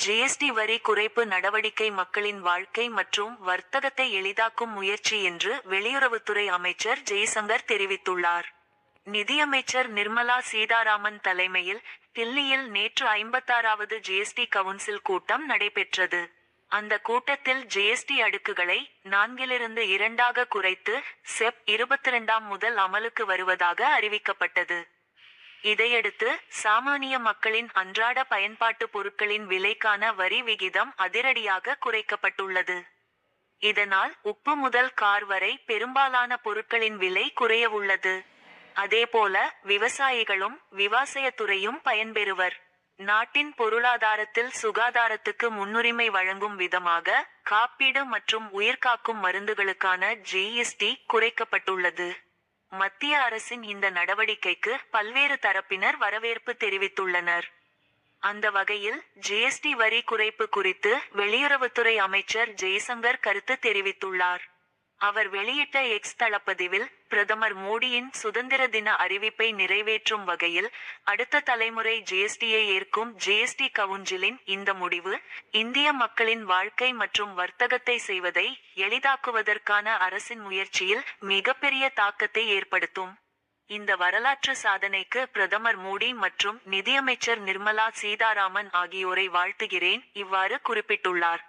GST வரி குறைப்பு நடவடிக்கை மக்களின் வாழ்க்கை மற்றும் வர்த்தகத்தை எளிதாக்கும் முயற்சி என்று வெளியுறவுத்துறை அமைச்சர் ஜெய்சங்கர் தெரிவித்துள்ளார். நிதியமைச்சர் நிர்மலா சீதாராமன் தலைமையில் தில்லியில் நேற்று ஐம்பத்தாறாவது ஜிஎஸ்டி கவுன்சில் கூட்டம் நடைபெற்றது. அந்த கூட்டத்தில் ஜிஎஸ்டி அடுக்குகளை நான்கிலிருந்து இரண்டாக குறைத்து செப் இருபத்தி இரண்டாம் முதல் அமலுக்கு வருவதாக அறிவிக்கப்பட்டது. இதையடுத்து சாமானிய மக்களின் அன்றாட பயன்பாட்டு பொருட்களின் விலைக்கான வரி விகிதம் அதிரடியாக குறைக்கப்பட்டுள்ளது. இதனால் உப்பு முதல் கார் வரை பெரும்பாலான பொருட்களின் விலை குறையவுள்ளது அதேபோல விவசாயிகளும் விவசாயத்துறையும் பயன்பெறுவர். நாட்டின் பொருளாதாரத்தில் சுகாதாரத்துக்கு முன்னுரிமை வழங்கும் விதமாக காப்பீடு மற்றும் உயிர்காக்கும் மருந்துகளுக்கான ஜிஎஸ்டி குறைக்கப்பட்டுள்ளது. மத்திய அரசின் இந்த நடவடிக்கைக்கு பல்வேறு தரப்பினர் வரவேற்பு தெரிவித்துள்ளனர். அந்த வகையில் ஜிஎஸ்டி வரி குறைப்பு குறித்து வெளியுறவுத்துறை அமைச்சர் ஜெய்சங்கர் கருத்து தெரிவித்துள்ளார். அவர் வெளியிட்ட எக்ஸ் தளப்பதிவில் பிரதமர் மோடியின் சுதந்திர தின அறிவிப்பை நிறைவேற்றும் வகையில் அடுத்த தலைமுறை ஜிஎஸ்டியை ஏற்கும் ஜிஎஸ்டி கவுன்சிலின் இந்த முடிவு இந்திய மக்களின் வாழ்க்கை மற்றும் வர்த்தகத்தை செய்வதை எளிதாக்குவதற்கான அரசின் முயற்சியில் மிகப்பெரிய தாக்கத்தை ஏற்படுத்தும். இந்த வரலாற்று சாதனைக்கு பிரதமர் மோடி மற்றும் நிதியமைச்சர் நிர்மலா சீதாராமன் ஆகியோரை வாழ்த்துகிறேன். இவ்வாறு குறிப்பிட்டுள்ளார்.